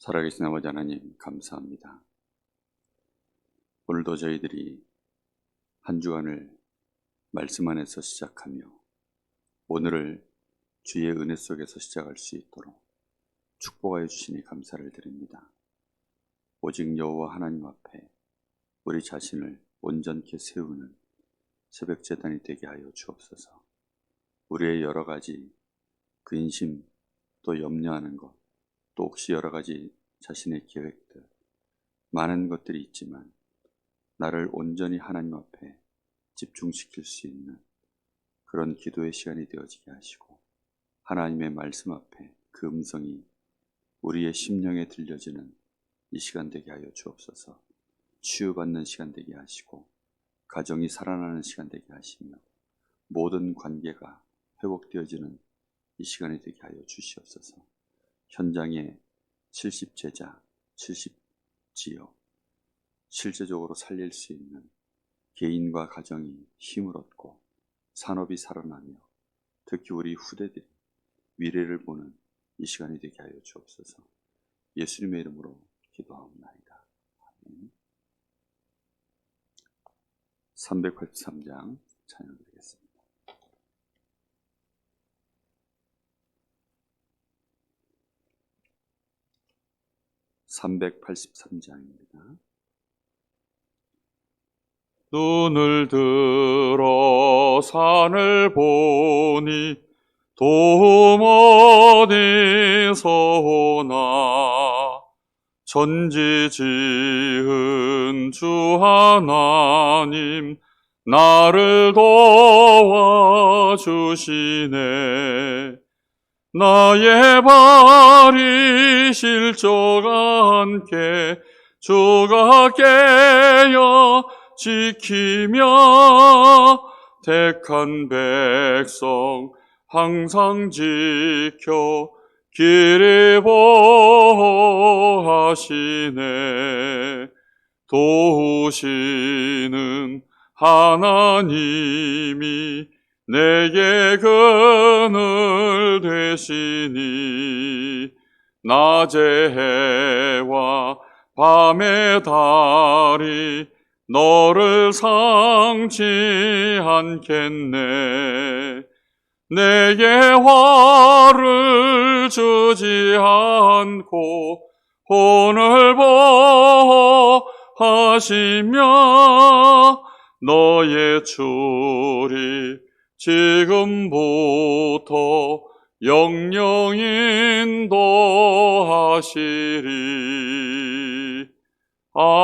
살아계신 아버지 하나님 감사합니다. 오늘도 저희들이 한 주간을 말씀 안에서 시작하며 오늘을 주의 은혜 속에서 시작할 수 있도록 축복하여 주시니 감사를 드립니다. 오직 여호와 하나님 앞에 우리 자신을 온전케 세우는 새벽 재단이 되게 하여 주옵소서. 우리의 여러 가지 근심 또 염려하는 것, 또 혹시 여러 가지 자신의 계획들, 많은 것들이 있지만 나를 온전히 하나님 앞에 집중시킬 수 있는 그런 기도의 시간이 되어지게 하시고 하나님의 말씀 앞에 그 음성이 우리의 심령에 들려지는 이 시간 되게 하여 주옵소서. 치유받는 시간 되게 하시고 가정이 살아나는 시간 되게 하시며 모든 관계가 회복되어지는 이 시간이 되게 하여 주시옵소서. 현장에 70제자, 70지역 실제적으로 살릴 수 있는 개인과 가정이 힘을 얻고 산업이 살아나며 특히 우리 후대들이 미래를 보는 이 시간이 되게 하여 주옵소서. 예수님의 이름으로 기도하옵나이다. 아멘. 383장 찬양 드리겠습니다. (383장입니다) 눈을 들어 산을 보니 도움 어디서 오나 전지 지은 주 하나님 나를 도와주시네 나의 발이 실족 않게 주가 깨어 지키며 택한 백성 항상 지켜 길이 보호하시네. 도우시는 하나님이 내게 그늘 되시니 낮의 해와 밤의 달이 너를 상치 않겠네. 내게 화를 주지 않고 혼을 보하시며 너의 줄이 지금부터 영영 인도하시리. 아멘.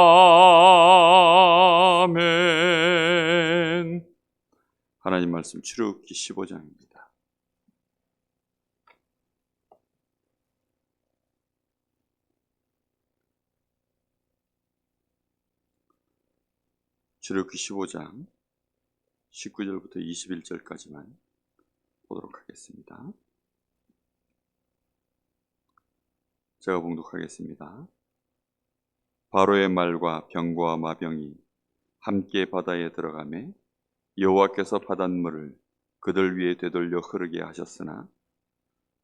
하나님 말씀 출애굽기 15장입니다. 출애굽기 15장 19절부터 21절까지만 보도록 하겠습니다. 제가 봉독하겠습니다. 바로의 말과 병과 마병이 함께 바다에 들어가매 여호와께서 바닷물을 그들 위에 되돌려 흐르게 하셨으나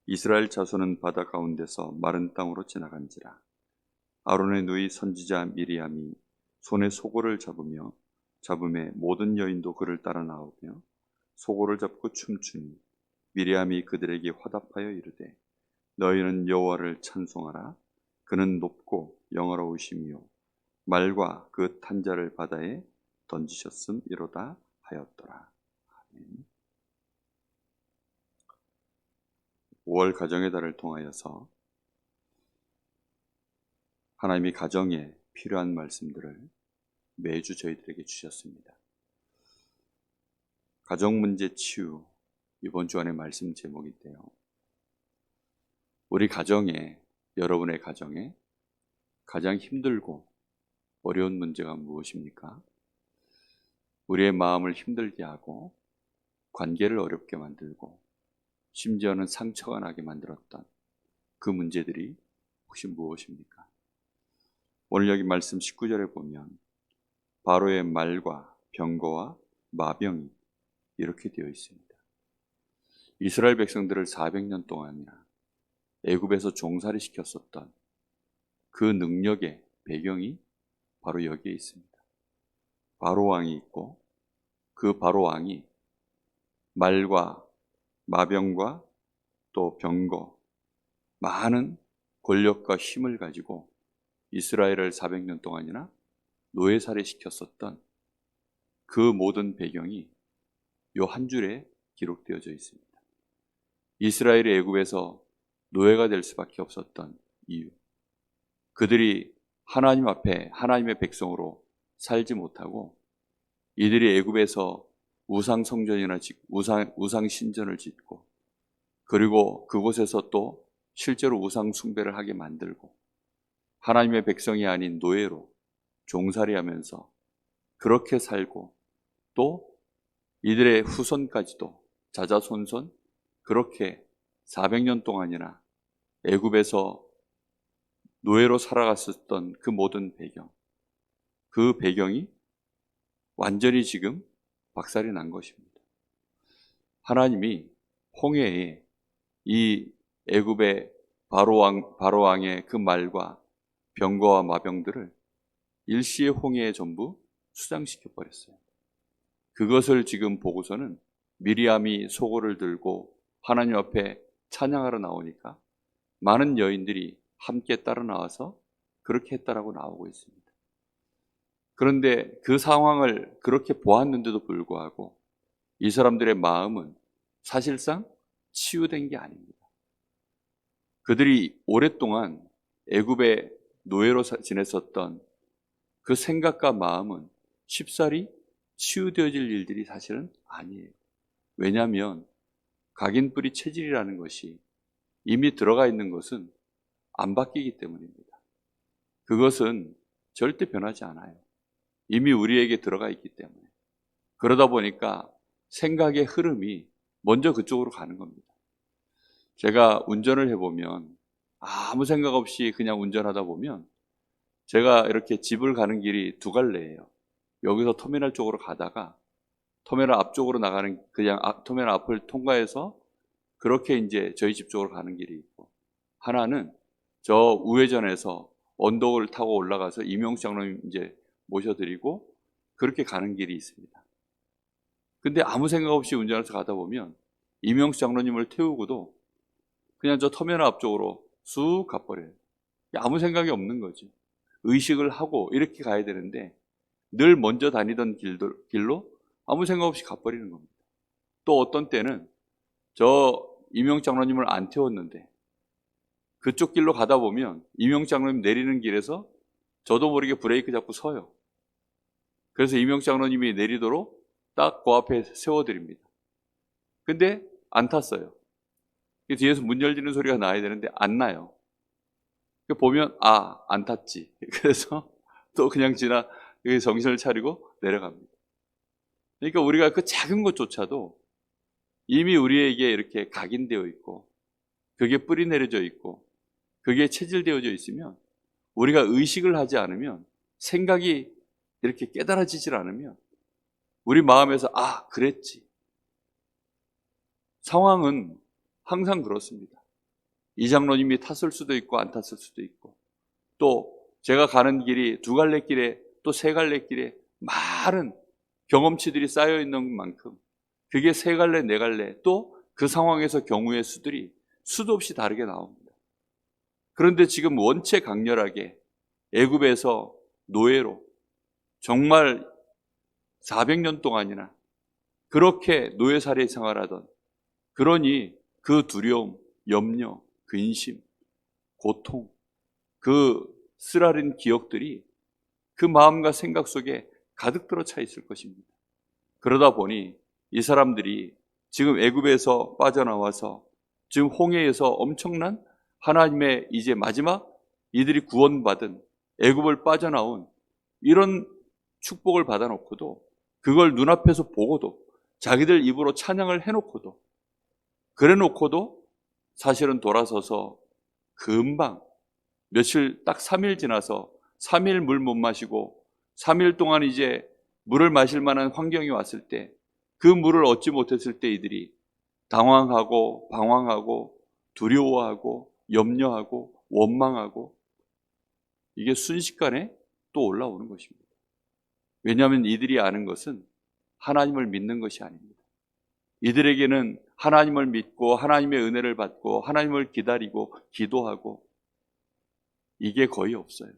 이스라엘 자손은 바다 가운데서 마른 땅으로 지나간지라 아론의 누이 선지자 미리암이 손에 소고를 잡으며 잡음에 모든 여인도 그를 따라 나오며 소고를 잡고 춤추니 미리암이 그들에게 화답하여 이르되 너희는 여호와를 찬송하라 그는 높고 영화로우시며 말과 그 탄자를 바다에 던지셨음 이로다 하였더라. 아멘. 5월 가정의 달을 통하여서 하나님이 가정에 필요한 말씀들을 매주 저희들에게 주셨습니다. 가정 문제 치유 이번 주 안에 말씀 제목인데요. 우리 가정에 여러분의 가정에 가장 힘들고 어려운 문제가 무엇입니까? 우리의 마음을 힘들게 하고 관계를 어렵게 만들고 심지어는 상처가 나게 만들었던 그 문제들이 혹시 무엇입니까? 오늘 여기 말씀 19절에 보면 바로의 말과 병거와 마병이 이렇게 되어 있습니다. 이스라엘 백성들을 400년 동안이나 애굽에서 종살이 시켰었던 그 능력의 배경이 바로 여기에 있습니다. 바로 왕이 있고 그 바로 왕이 말과 마병과 또 병거 많은 권력과 힘을 가지고 이스라엘을 400년 동안이나 노예살이 시켰었던 그 모든 배경이 요 한 줄에 기록되어져 있습니다. 이스라엘이 애굽에서 노예가 될 수밖에 없었던 이유. 그들이 하나님 앞에 하나님의 백성으로 살지 못하고 이들이 애굽에서 우상 성전이나 짓 우상 우상 신전을 짓고 그리고 그곳에서 또 실제로 우상 숭배를 하게 만들고 하나님의 백성이 아닌 노예로 종살이하면서 그렇게 살고 또 이들의 후손까지도 자자손손 그렇게 400년 동안이나 애굽에서 노예로 살아갔었던 그 모든 배경 그 배경이 완전히 지금 박살이 난 것입니다. 하나님이 홍해에 이 애굽의 바로 왕 바로 왕의 그 말과 병거와 마병들을 일시에 홍해에 전부 수장시켜 버렸어요. 그것을 지금 보고서는 미리암이 소고를 들고 하나님 앞에 찬양하러 나오니까 많은 여인들이 함께 따라 나와서 그렇게 했다라고 나오고 있습니다. 그런데 그 상황을 그렇게 보았는데도 불구하고 이 사람들의 마음은 사실상 치유된 게 아닙니다. 그들이 오랫동안 애굽의 노예로 사- 지냈었던 그 생각과 마음은 쉽사리 치유되어질 일들이 사실은 아니에요. 왜냐하면 각인뿌리 체질이라는 것이 이미 들어가 있는 것은 안 바뀌기 때문입니다. 그것은 절대 변하지 않아요. 이미 우리에게 들어가 있기 때문에. 그러다 보니까 생각의 흐름이 먼저 그쪽으로 가는 겁니다. 제가 운전을 해보면 아무 생각 없이 그냥 운전하다 보면 제가 이렇게 집을 가는 길이 두 갈래예요. 여기서 터미널 쪽으로 가다가 터미널 앞쪽으로 나가는 그냥 앞- 터미널 앞을 통과해서 그렇게 이제 저희 집 쪽으로 가는 길이 있고 하나는 저 우회전해서 언덕을 타고 올라가서 이명수 장로님 이제 모셔드리고 그렇게 가는 길이 있습니다. 근데 아무 생각 없이 운전해서 가다 보면 이명수 장로님을 태우고도 그냥 저 터미널 앞쪽으로 쑥 가버려요. 아무 생각이 없는 거지. 의식을 하고 이렇게 가야 되는데 늘 먼저 다니던 길도, 길로 아무 생각 없이 가버리는 겁니다. 또 어떤 때는 저 이명 장로님을 안 태웠는데 그쪽 길로 가다 보면 이명 장로님 내리는 길에서 저도 모르게 브레이크 잡고 서요. 그래서 이명 장로님이 내리도록 딱 그 앞에 세워드립니다. 근데 안 탔어요. 그 뒤에서 문 열리는 소리가 나야 되는데 안 나요. 그 보면 아 안 탔지. 그래서 또 그냥 지나 정신을 차리고 내려갑니다. 그러니까 우리가 그 작은 것조차도 이미 우리에게 이렇게 각인되어 있고 그게 뿌리 내려져 있고 그게 체질되어져 있으면 우리가 의식을 하지 않으면 생각이 이렇게 깨달아지질 않으면 우리 마음에서 아 그랬지 상황은 항상 그렇습니다. 이 장로님이 탔을 수도 있고 안 탔을 수도 있고 또 제가 가는 길이 두 갈래 길에 또 세 갈래 길에 많은 경험치들이 쌓여 있는 만큼 그게 세 갈래 네 갈래 또 그 상황에서 경우의 수들이 수도 없이 다르게 나옵니다. 그런데 지금 원체 강렬하게 애굽에서 노예로 정말 400년 동안이나 그렇게 노예살이 생활하던 그러니 그 두려움, 염려, 근심, 고통, 그 쓰라린 기억들이 그 마음과 생각 속에 가득 들어 차 있을 것입니다. 그러다 보니 이 사람들이 지금 애굽에서 빠져나와서 지금 홍해에서 엄청난 하나님의 이제 마지막 이들이 구원받은 애굽을 빠져나온 이런 축복을 받아놓고도 그걸 눈앞에서 보고도 자기들 입으로 찬양을 해놓고도 그래 놓고도 사실은 돌아서서 금방 며칠 딱 3일 지나서 3일 물 못 마시고 3일 동안 이제 물을 마실 만한 환경이 왔을 때 그 물을 얻지 못했을 때 이들이 당황하고 방황하고 두려워하고 염려하고 원망하고 이게 순식간에 또 올라오는 것입니다. 왜냐하면 이들이 아는 것은 하나님을 믿는 것이 아닙니다. 이들에게는 하나님을 믿고 하나님의 은혜를 받고 하나님을 기다리고 기도하고 이게 거의 없어요.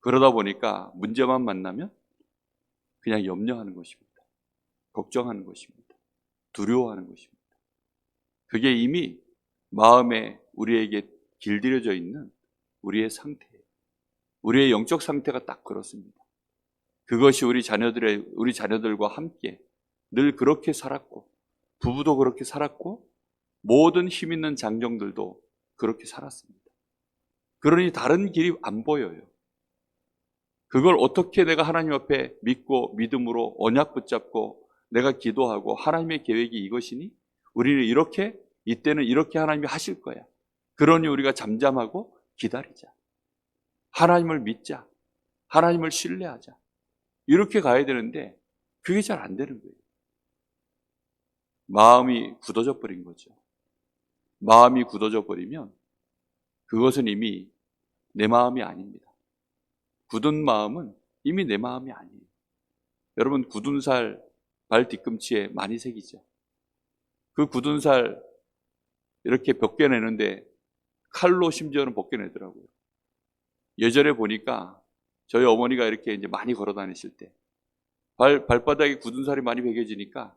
그러다 보니까 문제만 만나면 그냥 염려하는 것입니다. 걱정하는 것입니다. 두려워하는 것입니다. 그게 이미 마음에 우리에게 길들여져 있는 우리의 상태예요. 우리의 영적 상태가 딱 그렇습니다. 그것이 우리 자녀들의 우리 자녀들과 함께 늘 그렇게 살았고 부부도 그렇게 살았고 모든 힘 있는 장정들도 그렇게 살았습니다. 그러니 다른 길이 안 보여요. 그걸 어떻게 내가 하나님 앞에 믿고 믿음으로 언약 붙잡고 내가 기도하고 하나님의 계획이 이것이니 우리는 이렇게 이때는 이렇게 하나님이 하실 거야. 그러니 우리가 잠잠하고 기다리자. 하나님을 믿자. 하나님을 신뢰하자. 이렇게 가야 되는데 그게 잘 안 되는 거예요. 마음이 굳어져 버린 거죠. 마음이 굳어져 버리면 그것은 이미 내 마음이 아닙니다. 굳은 마음은 이미 내 마음이 아니에요. 여러분 굳은 살 발 뒤꿈치에 많이 새기죠. 그 굳은 살 이렇게 벗겨내는데 칼로 심지어는 벗겨내더라고요. 예전에 보니까 저희 어머니가 이렇게 이제 많이 걸어 다니실 때 발, 발바닥에 굳은 살이 많이 베겨지니까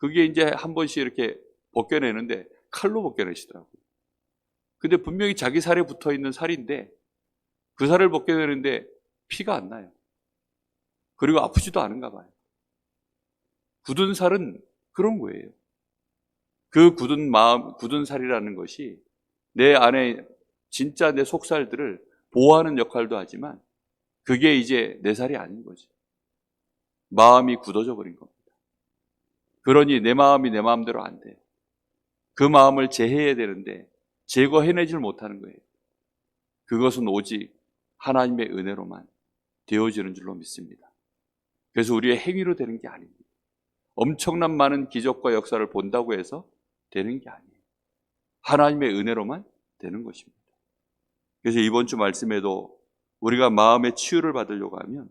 그게 이제 한 번씩 이렇게 벗겨내는데 칼로 벗겨내시더라고요. 근데 분명히 자기 살에 붙어 있는 살인데 그 살을 벗겨내는데 피가 안 나요. 그리고 아프지도 않은가 봐요. 굳은 살은 그런 거예요. 그 굳은 마음, 굳은 살이라는 것이 내 안에 진짜 내 속살들을 보호하는 역할도 하지만 그게 이제 내 살이 아닌 거죠. 마음이 굳어져 버린 겁니다. 그러니 내 마음이 내 마음대로 안 돼요. 그 마음을 제해야 되는데 제거해내질 못하는 거예요. 그것은 오직 하나님의 은혜로만 되어지는 줄로 믿습니다. 그래서 우리의 행위로 되는 게 아닙니다. 엄청난 많은 기적과 역사를 본다고 해서 되는 게 아니에요. 하나님의 은혜로만 되는 것입니다. 그래서 이번 주 말씀에도 우리가 마음의 치유를 받으려고 하면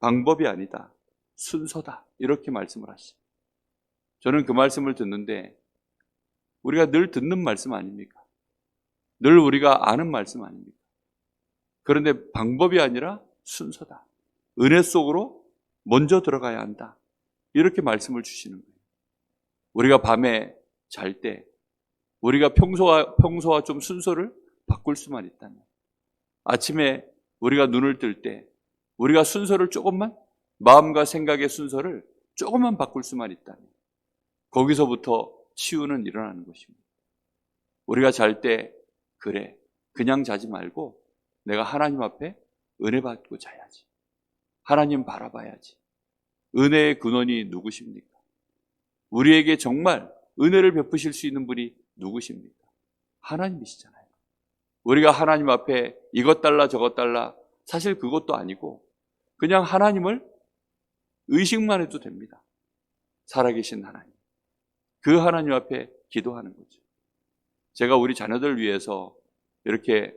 방법이 아니다. 순서다. 이렇게 말씀을 하시죠. 저는 그 말씀을 듣는데 우리가 늘 듣는 말씀 아닙니까? 늘 우리가 아는 말씀 아닙니까? 그런데 방법이 아니라 순서다. 은혜 속으로 먼저 들어가야 한다. 이렇게 말씀을 주시는 거예요. 우리가 밤에 잘 때 우리가 평소와 평소와 좀 순서를 바꿀 수만 있다면 아침에 우리가 눈을 뜰 때 우리가 순서를 조금만 마음과 생각의 순서를 조금만 바꿀 수만 있다면 거기서부터 치유는 일어나는 것입니다. 우리가 잘 때 그래 그냥 자지 말고 내가 하나님 앞에 은혜 받고 자야지. 하나님 바라봐야지. 은혜의 근원이 누구십니까? 우리에게 정말 은혜를 베푸실 수 있는 분이 누구십니까? 하나님이시잖아요. 우리가 하나님 앞에 이것 달라 저것 달라 사실 그것도 아니고 그냥 하나님을 의식만 해도 됩니다. 살아계신 하나님. 그 하나님 앞에 기도하는 거죠. 제가 우리 자녀들 위해서 이렇게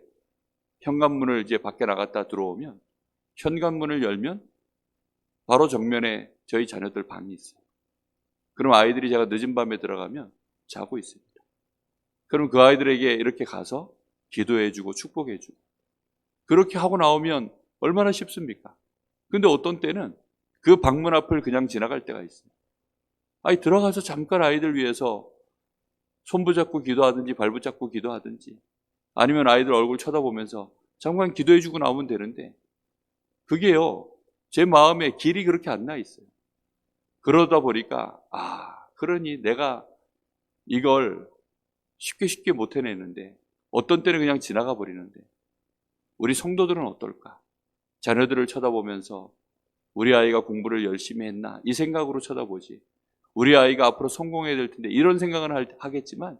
현관문을 이제 밖에 나갔다 들어오면 현관문을 열면 바로 정면에 저희 자녀들 방이 있어요. 그럼 아이들이 제가 늦은 밤에 들어가면 자고 있습니다. 그럼 그 아이들에게 이렇게 가서 기도해주고 축복해주고 그렇게 하고 나오면 얼마나 쉽습니까? 근데 어떤 때는 그 방문 앞을 그냥 지나갈 때가 있어요. 아이 들어가서 잠깐 아이들 위해서 손 붙잡고 기도하든지 발 붙잡고 기도하든지 아니면 아이들 얼굴 쳐다보면서 잠깐 기도해주고 나오면 되는데 그게요 제 마음에 길이 그렇게 안 나 있어요. 그러다 보니까 아 그러니 내가 이걸 쉽게 쉽게 못 해내는데 어떤 때는 그냥 지나가 버리는데 우리 성도들은 어떨까? 자녀들을 쳐다보면서 우리 아이가 공부를 열심히 했나 이 생각으로 쳐다보지 우리 아이가 앞으로 성공해야 될 텐데 이런 생각은 하겠지만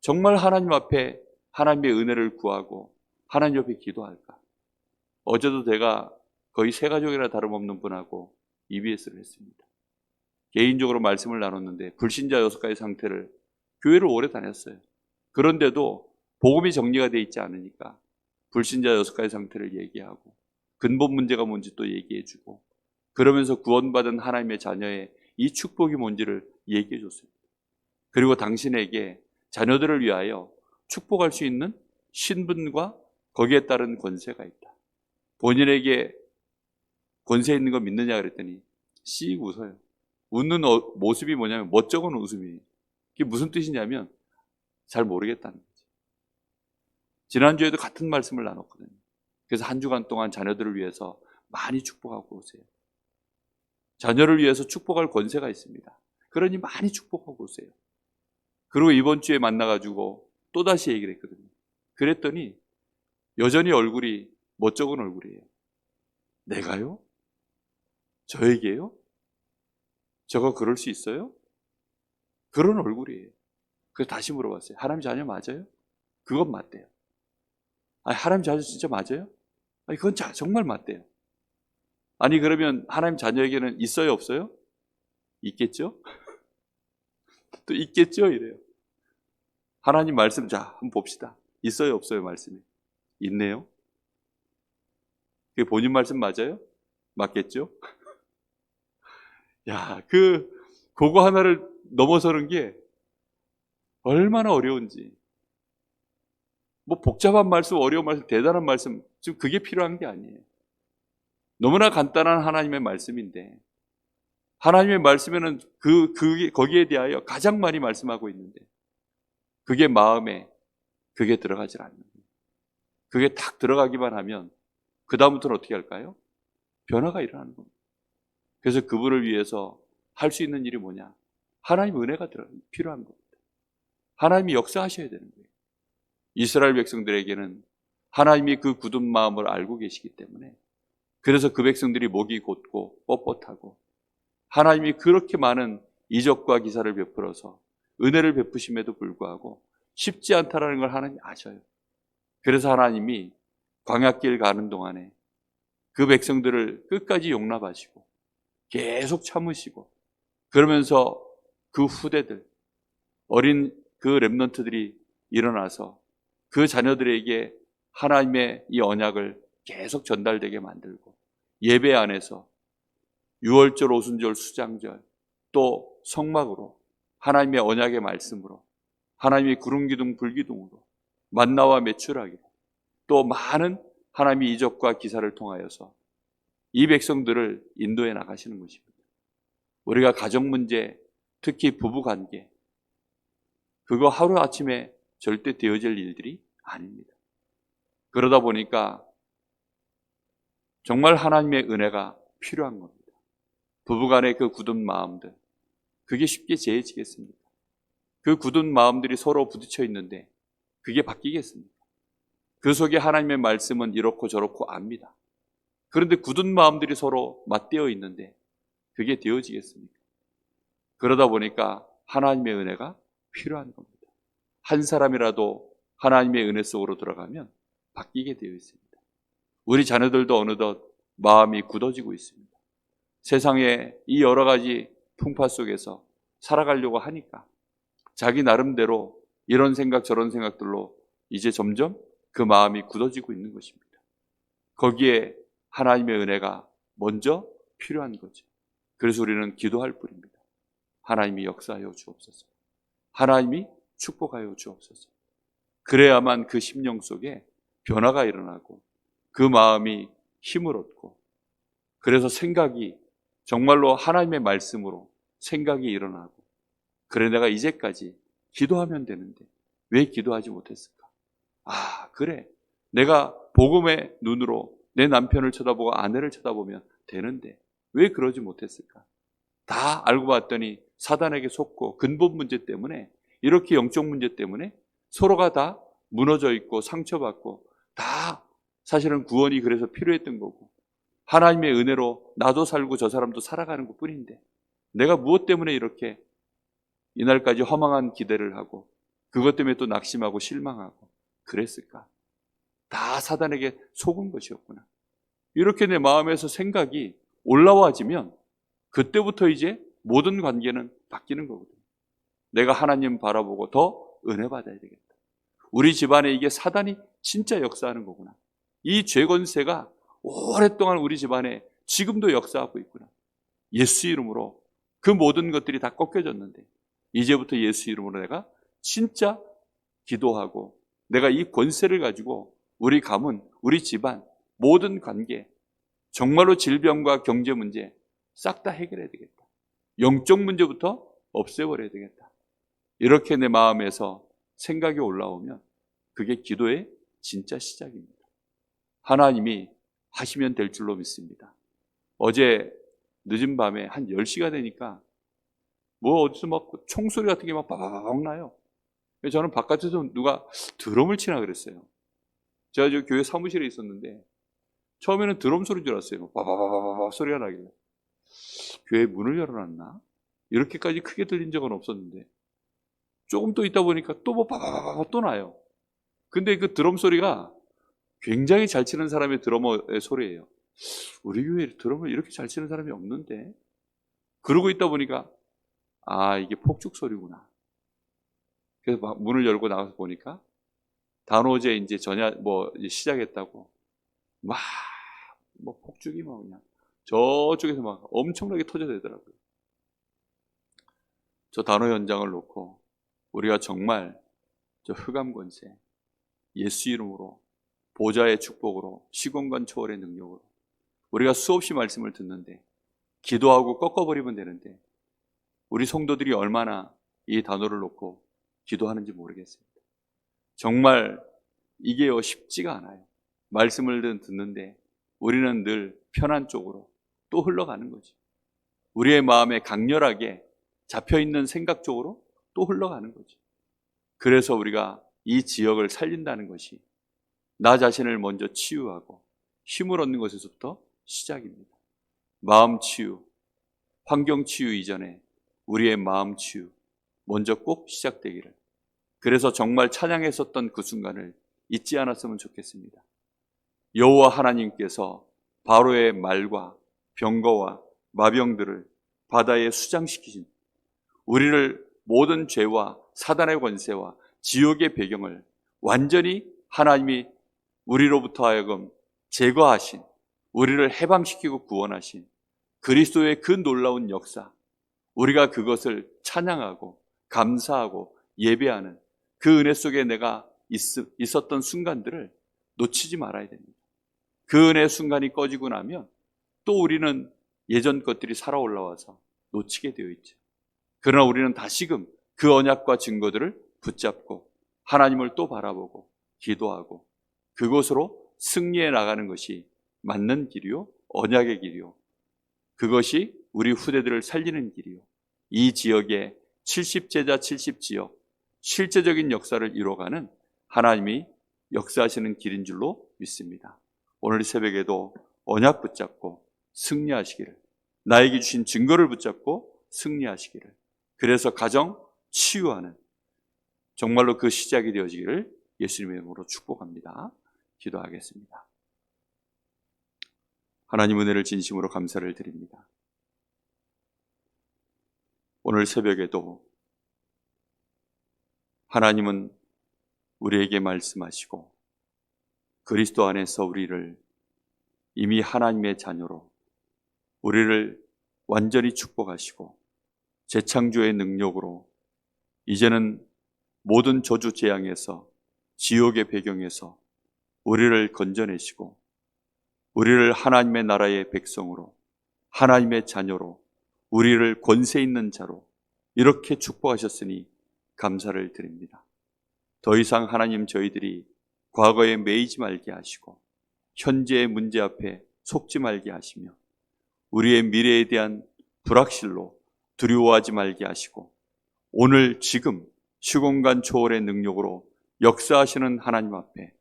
정말 하나님 앞에 하나님의 은혜를 구하고 하나님 옆에 기도할까? 어제도 제가 거의 세 가족이나 다름없는 분하고 EBS를 했습니다. 개인적으로 말씀을 나눴는데 불신자 여섯 가지 상태를 교회를 오래 다녔어요. 그런데도 복음이 정리가 돼 있지 않으니까 불신자 여섯 가지 상태를 얘기하고 근본 문제가 뭔지 또 얘기해주고 그러면서 구원받은 하나님의 자녀의 이 축복이 뭔지를 얘기해 줬습니다. 그리고 당신에게 자녀들을 위하여 축복할 수 있는 신분과 거기에 따른 권세가 있다. 본인에게 권세 있는 거 믿느냐 그랬더니 씩 웃어요. 웃는 어- 모습이 뭐냐면 멋쩍은 웃음이. 그게 무슨 뜻이냐면 잘 모르겠다는 거지. 지난주에도 같은 말씀을 나눴거든요. 그래서 한 주간 동안 자녀들을 위해서 많이 축복하고 오세요. 자녀를 위해서 축복할 권세가 있습니다. 그러니 많이 축복하고 오세요. 그리고 이번 주에 만나가지고 또다시 얘기를 했거든요. 그랬더니 여전히 얼굴이 멋쩍은 얼굴이에요. 내가요? 저에게요? 저가 그럴 수 있어요? 그런 얼굴이에요. 그래서 다시 물어봤어요. 하나님 자녀 맞아요? 그건 맞대요. 아니, 하나님 자녀 진짜 맞아요? 아니, 그건 자, 정말 맞대요. 아니, 그러면 하나님 자녀에게는 있어요, 없어요? 있겠죠? 또 있겠죠? 이래요. 하나님 말씀, 자, 한번 봅시다. 있어요, 없어요? 말씀이. 있네요. 그게 본인 말씀 맞아요? 맞겠죠? 야, 그, 그거 하나를 넘어서는 게 얼마나 어려운지. 뭐 복잡한 말씀, 어려운 말씀, 대단한 말씀, 지금 그게 필요한 게 아니에요. 너무나 간단한 하나님의 말씀인데, 하나님의 말씀에는 그, 그, 거기에 대하여 가장 많이 말씀하고 있는데, 그게 마음에, 그게 들어가질 않는. 그게 딱 들어가기만 하면, 그 다음부터는 어떻게 할까요? 변화가 일어나는 겁니다. 그래서 그분을 위해서 할 수 있는 일이 뭐냐? 하나님의 은혜가 들어 필요한 겁니다. 하나님이 역사하셔야 되는 거예요. 이스라엘 백성들에게는 하나님이 그 굳은 마음을 알고 계시기 때문에 그래서 그 백성들이 목이 곧고 뻣뻣하고 하나님이 그렇게 많은 이적과 기사를 베풀어서 은혜를 베푸심에도 불구하고 쉽지 않다라는 걸 하나님이 아셔요. 그래서 하나님이 광야길 가는 동안에 그 백성들을 끝까지 용납하시고 계속 참으시고 그러면서 그 후대들 어린 그 렘넌트들이 일어나서 그 자녀들에게 하나님의 이 언약을 계속 전달되게 만들고 예배 안에서 유월절, 오순절, 수장절 또 성막으로 하나님의 언약의 말씀으로 하나님의 구름 기둥 불기둥으로 만나와 매출하기로 또 많은 하나님의 이적과 기사를 통하여서 이 백성들을 인도해 나가시는 것입니다. 우리가 가정 문제, 특히 부부 관계, 그거 하루아침에 절대 되어질 일들이 아닙니다. 그러다 보니까 정말 하나님의 은혜가 필요한 겁니다. 부부 간의 그 굳은 마음들, 그게 쉽게 재해지겠습니까? 그 굳은 마음들이 서로 부딪혀 있는데 그게 바뀌겠습니까? 그 속에 하나님의 말씀은 이렇고 저렇고 압니다. 그런데 굳은 마음들이 서로 맞대어 있는데 그게 되어지겠습니까? 그러다 보니까 하나님의 은혜가 필요한 겁니다. 한 사람이라도 하나님의 은혜 속으로 들어가면 바뀌게 되어 있습니다. 우리 자녀들도 어느덧 마음이 굳어지고 있습니다. 세상의 이 여러 가지 풍파 속에서 살아가려고 하니까 자기 나름대로 이런 생각 저런 생각들로 이제 점점 그 마음이 굳어지고 있는 것입니다. 거기에 하나님의 은혜가 먼저 필요한 거죠. 그래서 우리는 기도할 뿐입니다. 하나님이 역사하여 주옵소서. 하나님이 축복하여 주옵소서. 그래야만 그 심령 속에 변화가 일어나고 그 마음이 힘을 얻고 그래서 생각이 정말로 하나님의 말씀으로 생각이 일어나고 그래 내가 이제까지 기도하면 되는데 왜 기도하지 못했을까? 아, 그래. 내가 복음의 눈으로 내 남편을 쳐다보고 아내를 쳐다보면 되는데 왜 그러지 못했을까? 다 알고 봤더니 사단에게 속고 근본 문제 때문에 이렇게 영적 문제 때문에 서로가 다 무너져 있고 상처받고 다 사실은 구원이 그래서 필요했던 거고 하나님의 은혜로 나도 살고 저 사람도 살아가는 것 뿐인데 내가 무엇 때문에 이렇게 이날까지 허망한 기대를 하고 그것 때문에 또 낙심하고 실망하고 그랬을까? 다 사단에게 속은 것이었구나. 이렇게 내 마음에서 생각이 올라와지면 그때부터 이제 모든 관계는 바뀌는 거거든요. 내가 하나님 바라보고 더 은혜 받아야 되겠다. 우리 집안에 이게 사단이 진짜 역사하는 거구나. 이 죄권세가 오랫동안 우리 집안에 지금도 역사하고 있구나. 예수 이름으로 그 모든 것들이 다 꺾여졌는데 이제부터 예수 이름으로 내가 진짜 기도하고 내가 이 권세를 가지고 우리 가문, 우리 집안, 모든 관계, 정말로 질병과 경제 문제 싹 다 해결해야 되겠다. 영적 문제부터 없애버려야 되겠다. 이렇게 내 마음에서 생각이 올라오면 그게 기도의 진짜 시작입니다. 하나님이 하시면 될 줄로 믿습니다. 어제 늦은 밤에 한 10시가 되니까 뭐 어디서 막 총소리 같은 게 막 빠바바박 나요. 저는 바깥에서 누가 드럼을 치나 그랬어요. 제가 저 교회 사무실에 있었는데 처음에는 드럼 소리인 줄 알았어요. 빠바바바바 소리가 나길래 교회 문을 열어놨나? 이렇게까지 크게 들린 적은 없었는데 조금 또 있다 보니까 또 뭐 빠바바바 또 나요. 근데 그 드럼 소리가 굉장히 잘 치는 사람의 드러머의 소리예요. 우리 교회에 드럼을 이렇게 잘 치는 사람이 없는데 그러고 있다 보니까 아 이게 폭죽 소리구나. 그래서 막 문을 열고 나가서 보니까 단오제 이제 전야 뭐 이제 시작했다고 막 뭐 폭죽이 막 그냥 저쪽에서 막 엄청나게 터져대더라고요. 저 단오 현장을 놓고 우리가 정말 저 흑암 권세 예수 이름으로 보좌의 축복으로 시공간 초월의 능력으로 우리가 수없이 말씀을 듣는데 기도하고 꺾어버리면 되는데 우리 성도들이 얼마나 이 단어를 놓고 기도하는지 모르겠습니다. 정말 이게 쉽지가 않아요. 말씀을 듣는데 우리는 늘 편한 쪽으로 또 흘러가는 거지. 우리의 마음에 강렬하게 잡혀 있는 생각 쪽으로 또 흘러가는 거지. 그래서 우리가 이 지역을 살린다는 것이 나 자신을 먼저 치유하고 힘을 얻는 것에서부터 시작입니다. 마음 치유, 환경 치유 이전에 우리의 마음 치유 먼저 꼭 시작되기를. 그래서 정말 찬양했었던 그 순간을 잊지 않았으면 좋겠습니다. 여호와 하나님께서 바로의 말과 병거와 마병들을 바다에 수장시키신 우리를 모든 죄와 사단의 권세와 지옥의 배경을 완전히 하나님이 우리로부터 하여금 제거하신 우리를 해방시키고 구원하신 그리스도의 그 놀라운 역사 우리가 그것을 찬양하고 감사하고 예배하는 그 은혜 속에 내가 있, 있었던 순간들을 놓치지 말아야 됩니다. 그 은혜 순간이 꺼지고 나면 또 우리는 예전 것들이 살아 올라와서 놓치게 되어 있죠. 그러나 우리는 다시금 그 언약과 증거들을 붙잡고 하나님을 또 바라보고 기도하고 그곳으로 승리해 나가는 것이 맞는 길이요, 언약의 길이요. 그것이 우리 후대들을 살리는 길이요. 이 지역의 70제자 70지역, 실제적인 역사를 이뤄가는 하나님이 역사하시는 길인 줄로 믿습니다. 오늘 새벽에도 언약 붙잡고 승리하시기를, 나에게 주신 증거를 붙잡고 승리하시기를, 그래서 가정 치유하는 정말로 그 시작이 되어지기를 예수님의 이름으로 축복합니다. 기도하겠습니다. 하나님 은혜를 진심으로 감사를 드립니다. 오늘 새벽에도 하나님은 우리에게 말씀하시고 그리스도 안에서 우리를 이미 하나님의 자녀로 우리를 완전히 축복하시고 재창조의 능력으로 이제는 모든 저주 재앙에서 지옥의 배경에서 우리를 건져내시고 우리를 하나님의 나라의 백성으로 하나님의 자녀로 우리를 권세 있는 자로 이렇게 축복하셨으니 감사를 드립니다. 더 이상 하나님 저희들이 과거에 매이지 말게 하시고 현재의 문제 앞에 속지 말게 하시며 우리의 미래에 대한 불확실로 두려워하지 말게 하시고 오늘 지금 시공간 초월의 능력으로 역사하시는 하나님 앞에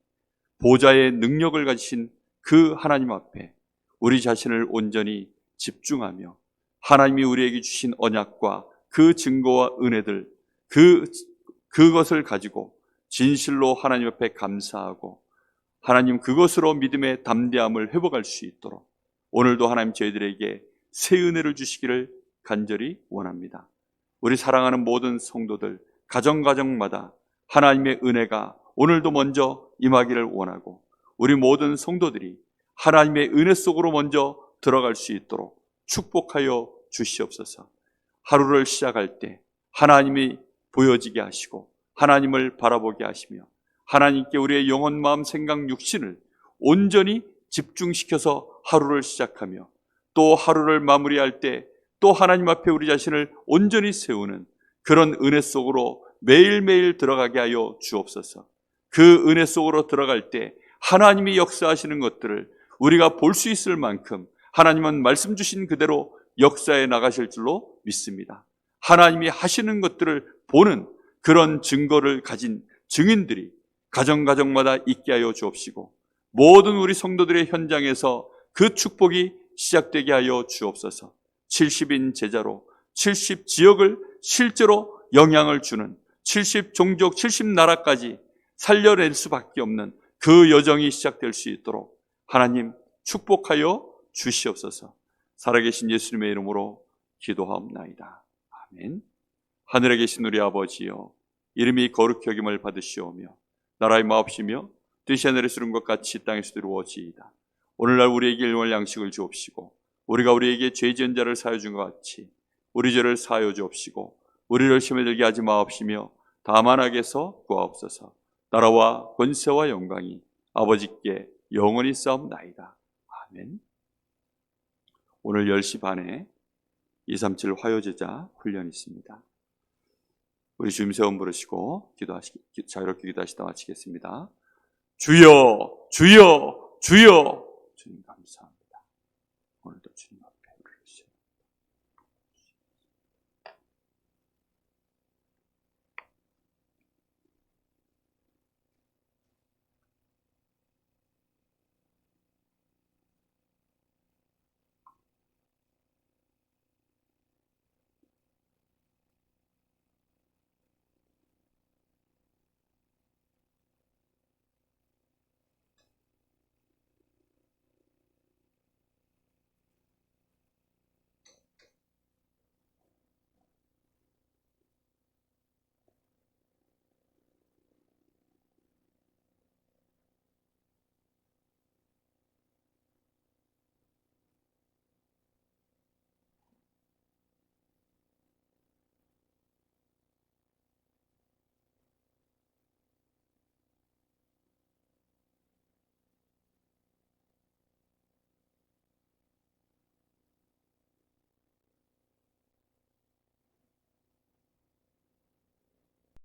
보좌의 능력을 가지신 그 하나님 앞에 우리 자신을 온전히 집중하며 하나님이 우리에게 주신 언약과 그 증거와 은혜들 그 그것을 가지고 진실로 하나님 앞에 감사하고 하나님 그것으로 믿음의 담대함을 회복할 수 있도록 오늘도 하나님 저희들에게 새 은혜를 주시기를 간절히 원합니다. 우리 사랑하는 모든 성도들 가정 가정마다 하나님의 은혜가 오늘도 먼저 임하기를 원하고 우리 모든 성도들이 하나님의 은혜 속으로 먼저 들어갈 수 있도록 축복하여 주시옵소서. 하루를 시작할 때 하나님이 보여지게 하시고 하나님을 바라보게 하시며 하나님께 우리의 영혼, 마음, 생각, 육신을 온전히 집중시켜서 하루를 시작하며 또 하루를 마무리할 때 또 하나님 앞에 우리 자신을 온전히 세우는 그런 은혜 속으로 매일매일 들어가게 하여 주옵소서. 그 은혜 속으로 들어갈 때 하나님이 역사하시는 것들을 우리가 볼 수 있을 만큼 하나님은 말씀 주신 그대로 역사에 나가실 줄로 믿습니다. 하나님이 하시는 것들을 보는 그런 증거를 가진 증인들이 가정가정마다 있게 하여 주옵시고 모든 우리 성도들의 현장에서 그 축복이 시작되게 하여 주옵소서. 70인 제자로 70 지역을 실제로 영향을 주는 70 종족, 70 나라까지 살려낼 수밖에 없는 그 여정이 시작될 수 있도록 하나님 축복하여 주시옵소서. 살아계신 예수님의 이름으로 기도하옵나이다. 아멘. 하늘에 계신 우리 아버지여, 이름이 거룩히 여김을 받으시오며, 나라의 마옵시며, 뜻이 하늘에 쓰는 것 같이 이 땅에서 이루어지이다. 오늘날 우리에게 일용할 양식을 주옵시고, 우리가 우리에게 죄 지은 자를 사여 준 것 같이, 우리 죄를 사여 주옵시고, 우리를 시험에 들게 하지 마옵시며, 다만 악에서 구하옵소서. 나라와 권세와 영광이 아버지께 영원히 싸움나이다. 아멘. 오늘 10시 반에 237 화요제자 훈련이 있습니다. 우리 주임 세원 부르시고 기도하시, 자유롭게 기도하시다 마치겠습니다. 주여, 주여, 주여,